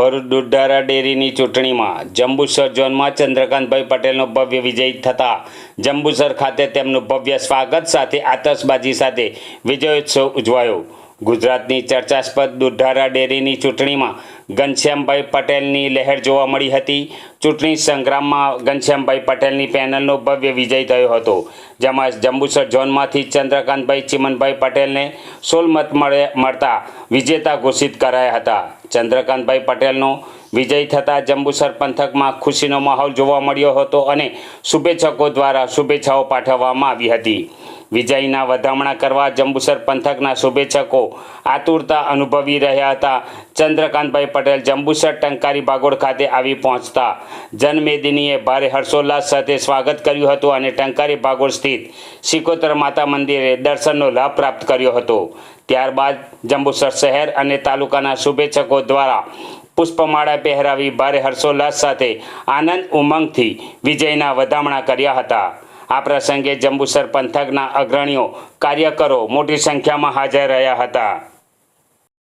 ભરૂચ દુધારા ડેરીની ચૂંટણીમાં જંબુસર ઝોનમાં ચંદ્રકાંતભાઈ પટેલનો ભવ્ય વિજય થતાં જંબુસર ખાતે તેમનું ભવ્ય સ્વાગત સાથે આતશબાજી સાથે વિજયોત્સવ ઉજવાયો. ગુજરાતની ચર્ચાસ્પદ દુધારા ડેરીની ચૂંટણીમાં ઘનશ્યામભાઈ પટેલની લહેર જોવા મળી હતી. ચૂંટણી સંગ્રામમાં ઘનશ્યામભાઈ પટેલની પેનલનો ભવ્ય વિજય થયો હતો. જેમાં જંબુસર ઝોનમાંથી ચંદ્રકાંતભાઈ, ચિમનભાઈ પટેલને સોલમત મળે, મળતા વિજેતા ઘોષિત કરાયા હતા. ચંદ્રકાંતભાઈ પટેલનો વિજય થતાં જંબુસર પંથકમાં ખુશીનો માહોલ જોવા મળ્યો હતો અને શુભેચ્છકો દ્વારા શુભેચ્છાઓ પાઠવવામાં આવી હતી. વિજયના વધામણા કરવા જંબુસર પંથકના શુભેચ્છકો આતુરતા અનુભવી રહ્યા હતા. ચંદ્રકાંતભાઈ પટેલ જંબુસર ટંકારી બાગોળ ખાતે આવી પહોંચતા જન્મેદિનીએ ભારે હર્ષોલ્લાસ સાથે સ્વાગત કર્યું હતું અને ટંકારી બાગોળ સ્થિત સિકોતર માતા મંદિરે દર્શનનો લાભ પ્રાપ્ત કર્યો હતો. ત્યારબાદ જંબુસર શહેર અને તાલુકાના શુભેચ્છકો દ્વારા પુષ્પમાળા પહેરાવી ભારે હર્ષોલ્લાસ સાથે આનંદ ઉમંગથી વિજયના વધામણા કર્યા હતા. આ પ્રસંગે જંબુસર પંથકના અગ્રણીઓ કાર્યકરો મોટી સંખ્યામાં હાજર રહ્યા હતા.